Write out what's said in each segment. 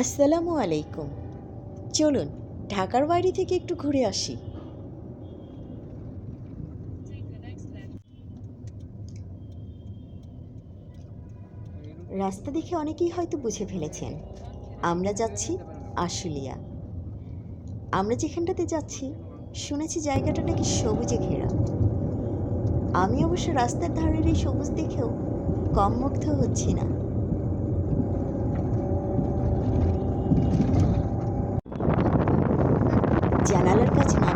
আসসালামু আলাইকুম। চলুন, ঢাকার বাইরে থেকে একটু ঘুরে আসি। রাস্তা দেখে অনেকেই হয়তো বুঝে ফেলেছেন, আমরা যাচ্ছি আশুলিয়া। আমরা যেখানটাতে যাচ্ছি, শুনেছি জায়গাটা নাকি সবুজে ঘেরা। আমি অবশ্য রাস্তার ধারের এই সবুজ দেখেও কম মুগ্ধ হচ্ছি না।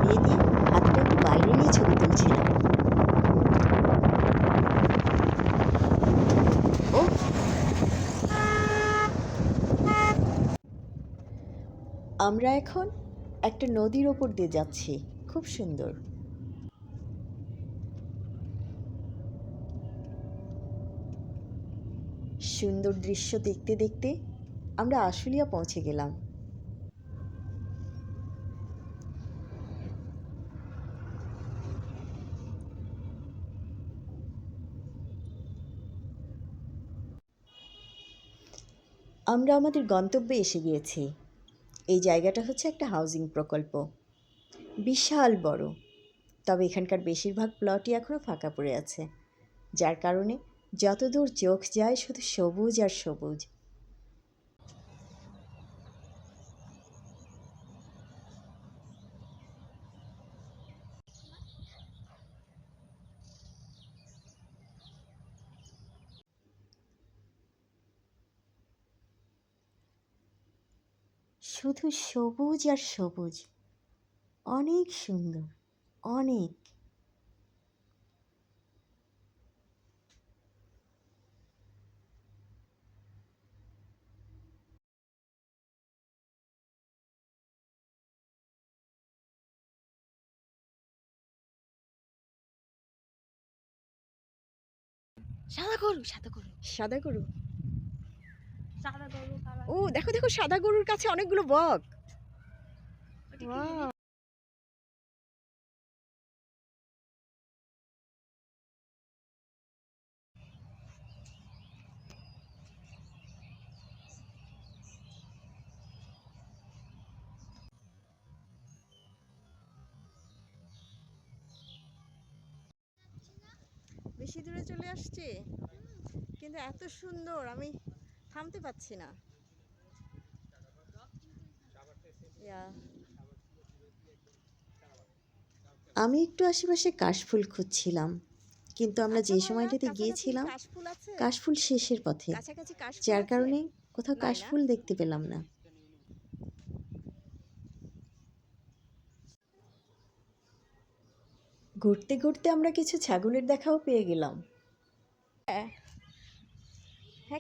নামিয়ে দিয়ে হাতটা একটু বাইরে নিয়ে ছবি তুলছিলাম। আমরা এখন একটা নদীর ওপর দিয়ে যাচ্ছি। খুব সুন্দর। সুন্দর দৃশ্য দেখতে দেখতে আমরা আশুলিয়া পৌঁছে গেলাম। আমরা আমাদের গন্তব্যে এসে গিয়েছি। এই জায়গাটা হচ্ছে একটা হাউজিং প্রকল্প। বিশাল বড়। তবে এখানকার বেশিরভাগ প্লটই এখনও ফাঁকা পড়ে আছে। যার কারণে যতদূর চোখ যায় শুধু সবুজ আর সবুজ। শুধু সবুজ আর সবুজ। অনেক সুন্দর অনেক। সাদা গরু সাদা গরু সাদা গরু ও দেখো দেখো সাদা গরুর কাছে অনেকগুলো বক. বেশি দূরে চলে আসছে? কিন্তু এত সুন্দর আমি থামতে পারছি না। আমি একটু আশেপাশে কাশফুল খুঁজছিলাম কিন্তু আমরা যে সময়টাতে গিয়েছিলাম কাশফুল শেষের পথে যার কারণে কোথাও কাশফুল দেখতে পেলাম না। ঘুরতে ঘুরতে আমরা কিছু ছাগলের দেখাও পেয়ে গেলাম। হ্যাঁ।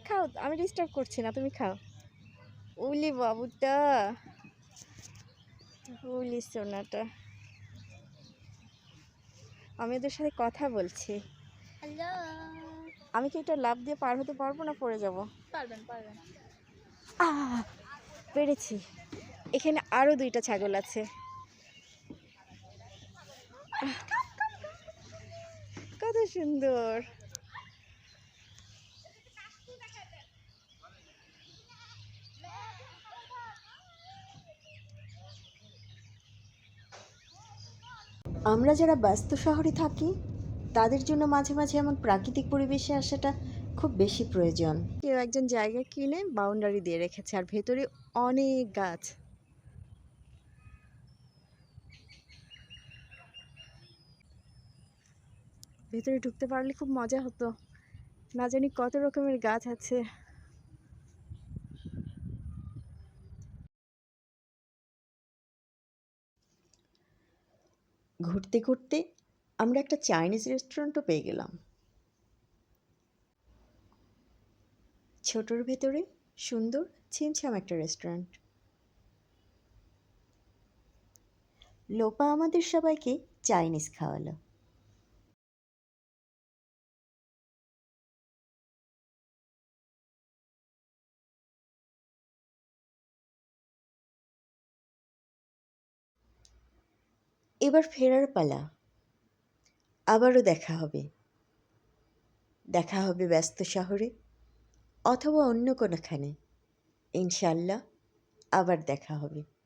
খাও। আমি ডিস্টার্ব করছি না তুমি খাও। উলি বাবুটা উলি সোনাটা। আমি ওদের সাথে কথা বলছি। আমি কি এটা লাভ দিয়ে পার হতে পারব না পড়ে যাব? পারবেন পারবেন। পেরেছি। এখানে আরও দুইটা ছাগল আছে। কত সুন্দর। আমরা যারা ব্যস্ত শহরে থাকি, তাদের জন্য মাঝে মাঝে এমন প্রাকৃতিক পরিবেশে আসাটা খুব বেশি প্রয়োজন। কেউ একজন জায়গা কিনে বাউন্ডারি দিয়ে রেখেছে, আর ভেতরে অনেক গাছ। ভেতরে ঢুকতে পারলে খুব মজা হতো। না জানি কত রকমের গাছ আছে। ঘুরতে ঘুরতে আমরা একটা চাইনিজ রেস্টুরেন্টও পেয়ে গেলাম। ছোটোর ভেতরে সুন্দর ছিমছাম একটা রেস্টুরেন্ট। লোপা আমাদের সবাইকে চাইনিজ খাওয়ালো। এবার ফেরার পালা। আবারও দেখা হবে। দেখা হবে ব্যস্ত শহরে অথবা অন্য কোনোখানে। ইনশাল্লাহ আবার দেখা হবে।